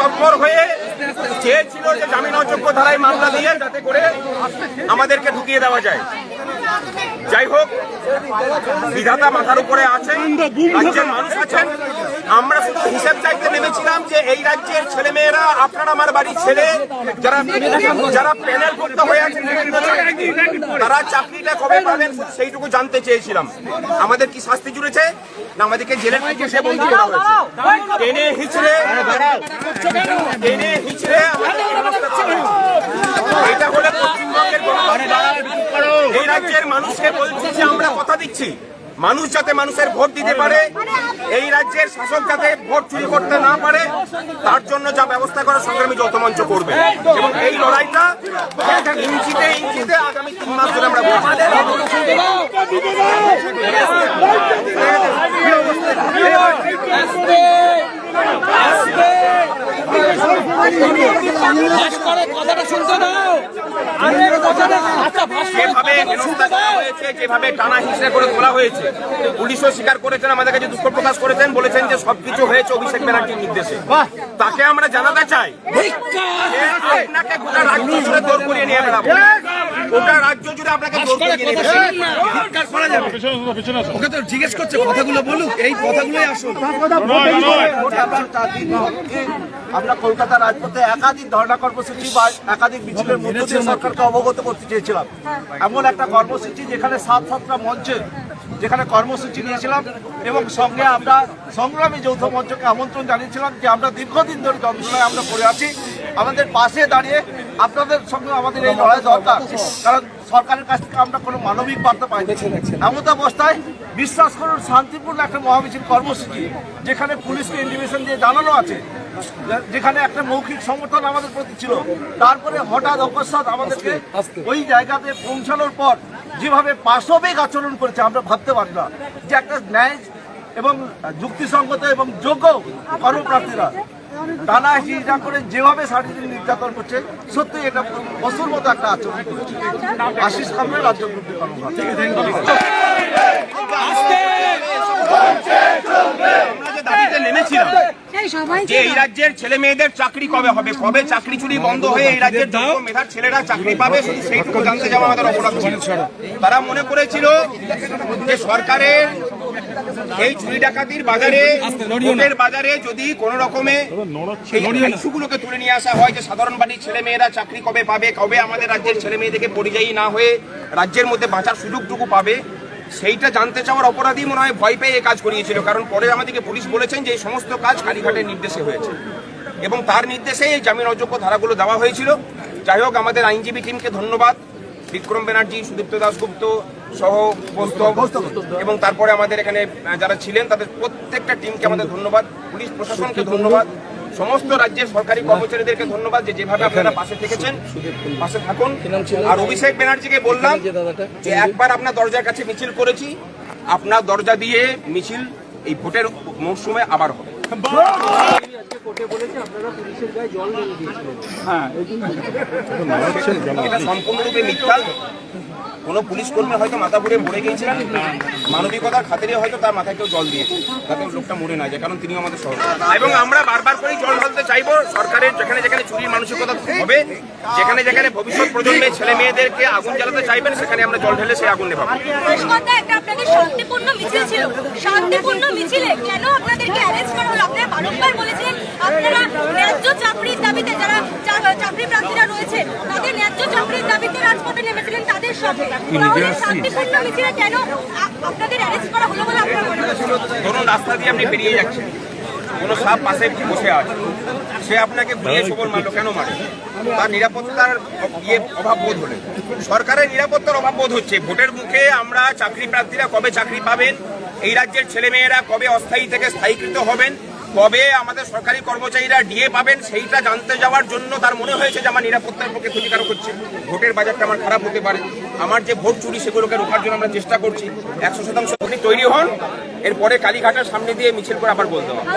তৎপর হয়ে চেয়েছিল যে জামিন অযোগ্য ধারায় মামলা দিয়ে যাতে করে আমাদেরকে ঢুকিয়ে দেওয়া যায়। যাই হোক, বিধাতা মাথার উপরে আছেন, রাজ্যের মানুষ আছেন আমরা শুধু হিসেব চাইতে নেমেছিলাম যে এই রাজ্যের ছেলে মেয়েরা আপনার আমার বাড়ির ছেলে যারা যারা প্যানেল করতে হয়ে চাকরিতে, তারা চাকরিটা কবে পাবেন সেইটুকু জানতে চেয়েছিলাম আমাদের কি শাস্তি জুড়েছে না আমাদেরকে জেলের মধ্যে সে বন্দি করা হয়েছে টেনে হিচড়ে টেনে হিচড়ে। এটা হলে পশ্চিমবঙ্গের। এই রাজ্যের মানুষকে বলছি যে আমরা কথা দিচ্ছি মানুষ যাতে মানুষের ভোট দিতে পারে এই রাজ্যের শাসক যাতে ভোট চুরি করতে না পারে তার জন্য যা ব্যবস্থা করা সংগ্রামী যত মঞ্চ করবে এবং এই লড়াইটা ইঞ্চিতে ইঞ্চিতে আগামী তিন মাস ধরে আমরা। করে কথাটা শুনতে দাও। আরে কথাটা আচ্ছা ফাঁস যেভাবে হেনস্থা করা হয়েছে যেভাবে টানা হিসেবে করে তোলা হয়েছে পুলিশও স্বীকার করেছেন আমাদের কাছে দুঃখ প্রকাশ করেছেন বলেছেন যে সবকিছু হয়েছে অভিষেক ব্যানার্জির নির্দেশে। তাকে আমরা জানাতে চাই। আপনাকে গোটা রাজ্য জুড়ে দৌড় করিয়ে নিয়ে বেড়াবো। গোটা রাজ্য জুড়ে আপনাকে ওকে তো জিজ্ঞেস করছে কথাগুলো বলুক এই কথাগুলোই আসুন। আমরা কলকাতা রাজপথে একাধিক ধর্ণা কর্মসূচি বা একাধিক মিছিলের মধ্য দিয়ে সরকারকে অবগত করতে চেয়েছিলাম। এমন একটা কর্মসূচি যেখানে সাত সাতটা মঞ্চে যেখানে কর্মসূচি নিয়েছিলাম এবং সঙ্গে আমরা সংগ্রামী যৌথ মঞ্চকে আমন্ত্রণ জানিয়েছিলাম যে আমরা দীর্ঘদিন ধরে যন্ত্রণায় আমরা পড়ে আছি। আমাদের পাশে দাঁড়িয়ে আপনাদের সঙ্গে আমাদের এই লড়াই দরকার কারণ সরকারের কাছ থেকে আমরা কোনো মানবিক বার্তা পাইনি। এমন অবস্থায় বিশ্বাস করুন, শান্তিপূর্ণ একটা মহামিছিল কর্মসূচি, যেখানে পুলিশকে ইন্ডিমেশন দিয়ে জানানো আছে, যেখানে একটা মৌখিক সমর্থন আমাদের প্রতি ছিল, তারপরে হঠাৎ অকস্মাৎ আমাদেরকে ওই জায়গাতে পৌঁছানোর পর যেভাবে পাশবিক আচরণ করেছে, আমরা ভাবতে পারি না যে একটা ন্যায় এবং যুক্তিসঙ্গত এবং যোগ্য কর্মপ্রার্থীরা টানা হিসা করে যেভাবে শারীরিক নির্যাতন করছে সত্যি এটা পশুর মতো একটা আচরণ আশিস কামরে রাজ্য এই রাজ্যের ছেলে মেয়েদের চাকরি কবে হবে, কবে চাকরি বন্ধ হয়ে এই ছেলেরা চাকরি পাবে অপরাধ ছিল। তারা মনে করেছিল যে সরকারের এই চুরি ডাকাতির বাজারে ভোটের বাজারে যদি কোন রকমে সেই ইস্যুগুলোকে তুলে নিয়ে আসা হয় যে সাধারণ বাড়ির ছেলে মেয়েরা চাকরি কবে পাবে কবে আমাদের রাজ্যের ছেলে মেয়েদেরকে পরিযায়ী না হয়ে রাজ্যের মধ্যে বাঁচার সুযোগটুকু পাবে সেইটা জানতে চাওয়ার অপরাধী মনে হয় ভয় পেয়ে কাজ করিয়েছিল। কারণ পরে আমাদেরকে পুলিশ বলেছেন যে এই সমস্ত কাজ কালীঘাটের নির্দেশে হয়েছে। এবং তার নির্দেশে এই জামিন অযোগ্য ধারাগুলো দেওয়া হয়েছিল। যাই হোক আমাদের আইনজীবী টিমকে ধন্যবাদ। বিক্রম ব্যানার্জি সুদীপ্ত দাসগুপ্ত সহ বস্তু এবং তারপরে আমাদের এখানে যারা ছিলেন তাদের প্রত্যেকটা টিমকে আমাদের ধন্যবাদ পুলিশ প্রশাসনকে ধন্যবাদ সমস্ত রাজ্যের সরকারি কর্মচারীদেরকে ধন্যবাদ যে যেভাবে আপনারা পাশে থেকেছেন পাশে থাকুন। আর অভিষেক ব্যানার্জিকে বললাম যে একবার আপনার দরজার কাছে মিছিল করেছি আপনার দরজা দিয়ে মিছিল এই ভোটের মরশুমে আবার হবে। এটা সম্পূর্ণরূপে মিথ্যা? কোনো পুলিশ কর্মী হয়তো মাথা ঘুরে মরে গিয়েছিলেন। মানবিকতার খাতিরে হয়তো তার মাথায় কেউ জল দিয়েছে। যাতে লোকটা মরে না যায় কারণ তিনি আমাদের সহযোগী এবং আমরা বারবার করেই জল ঢালতে চাইব সরকারের যেখানে যেখানে চুরির মানসিকতা হবে যেখানে যেখানে ভবিষ্যৎ প্রজন্মের ছেলে মেয়েদেরকে আগুন জ্বালাতে চাইবেন সেখানে আমরা জল ঢেলে সেই আগুন নেভাবো। হাসপাতালে একটা আপনাদের শান্তিপূর্ণ মিছিল ছিল। শান্তিপূর্ণ মিছিলে কেন আপনাদেরকে অ্যারেস্ট করা হলো? আপনারা বারংবার বলেছিলেন আপনারা ন্যায্য চাকরির দাবিতে যারা চাকরি প্রার্থীরা রয়েছে তাদের ন্যায্য চাকরির দাবিতে রাজপথে নেমেছিলেন। ধরুন রাস্তা দিয়ে আপনি বেরিয়ে যাচ্ছেন। কোনো সাপ পাশে বসে আছে। সে আপনাকে ঘুরিয়ে সবল মারলো কেন মারে তার নিরাপত্তার ইয়ে অভাব বোধ হলে। সরকারের নিরাপত্তার অভাব বোধ হচ্ছে ভোটের মুখে আমরা চাকরি প্রার্থীরা কবে চাকরি পাবেন এই রাজ্যের ছেলেমেয়েরা কবে অস্থায়ী থেকে স্থায়ীকৃত হবেন কবে আমাদের সরকারি কর্মচারীরা ডিএ পাবেন সেইটা জানতে যাওয়ার জন্য তার মনে হয়েছে যে আমার নিরাপত্তার পক্ষে ক্ষতিকারক হচ্ছে। ভোটের বাজারটা আমার খারাপ হতে পারে। আমার যে ভোট চুরি সেগুলোকে রোখার জন্য আমরা চেষ্টা করছি। একশো শতাংশ তৈরি হন। এরপরে কালীঘাটের সামনে দিয়ে মিছিল করে আবার বলতে হবে।